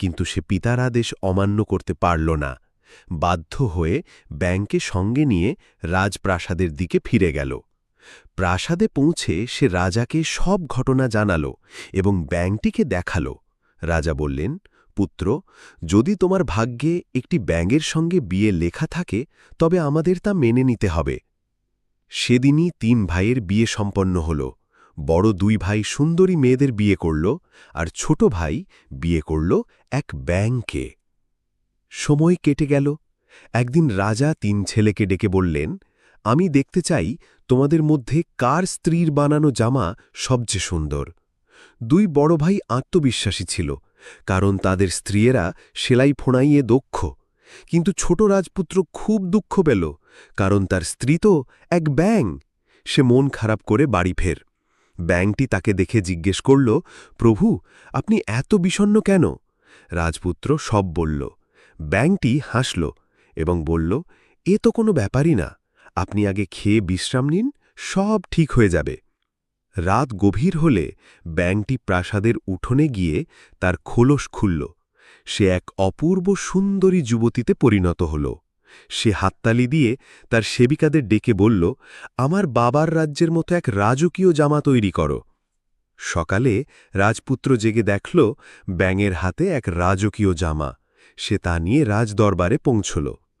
কিন্তু সে পিতার আদেশ অমান্য করতে পারল না। বাধ্য হয়ে ব্যাংকে সঙ্গে নিয়ে রাজপ্রাসাদের দিকে ফিরে গেল। প্রাসাদে পৌঁছে সে রাজাকে সব ঘটনা জানাল এবং ব্যাংকটিকে দেখাল। রাজা বললেন, পুত্র, যদি তোমার ভাগ্যে একটি ব্যাঙের সঙ্গে বিয়ে লেখা থাকে, তবে আমাদের তা মেনে নিতে হবে। সেদিনই তিন ভাইয়ের বিয়ে সম্পন্ন হল। বড় দুই ভাই সুন্দরী মেয়েদের বিয়ে করল আর ছোট ভাই বিয়ে করল এক ব্যাংকে। সময় কেটে গেল। একদিন রাজা তিন ছেলেকে ডেকে বললেন, আমি দেখতে চাই তোমাদের মধ্যে কার স্ত্রীর বানানো জামা সবচেয়ে সুন্দর। দুই বড় ভাই আত্মবিশ্বাসী ছিল, কারণ তাদের স্ত্রীয়েরা সেলাই ফোঁড়াইয়ে দক্ষ। কিন্তু ছোট রাজপুত্র খুব দুঃখ পেল, কারণ তার স্ত্রী তো এক ব্যাং। সে মন খারাপ করে বাড়ি ফের। ব্যাংটি তাকে দেখে জিজ্ঞেস করল, প্রভু, আপনি এত বিষণ্ণ কেন? রাজপুত্র সব বলল ব্যাংটি হাসল এবং বলল, এ তো কোনো ব্যাপারই না, আপনি আগে খেয়ে বিশ্রাম নিন, সব ঠিক হয়ে যাবে। রাত গভীর হলে ব্যাংটি প্রাসাদের উঠোনে গিয়ে তার খোলস খুলল। সে এক অপূর্ব সুন্দরী যুবতীতে পরিণত হল। সে হাততালি দিয়ে তার সেবিকাদের ডেকে বলল, আমার বাবার রাজ্যের মতো এক রাজকীয় জামা তৈরি করো। সকালে রাজপুত্র জেগে দেখল ব্যাঙের হাতে এক রাজকীয় জামা। সে তা নিয়ে রাজদরবারে পৌঁছল।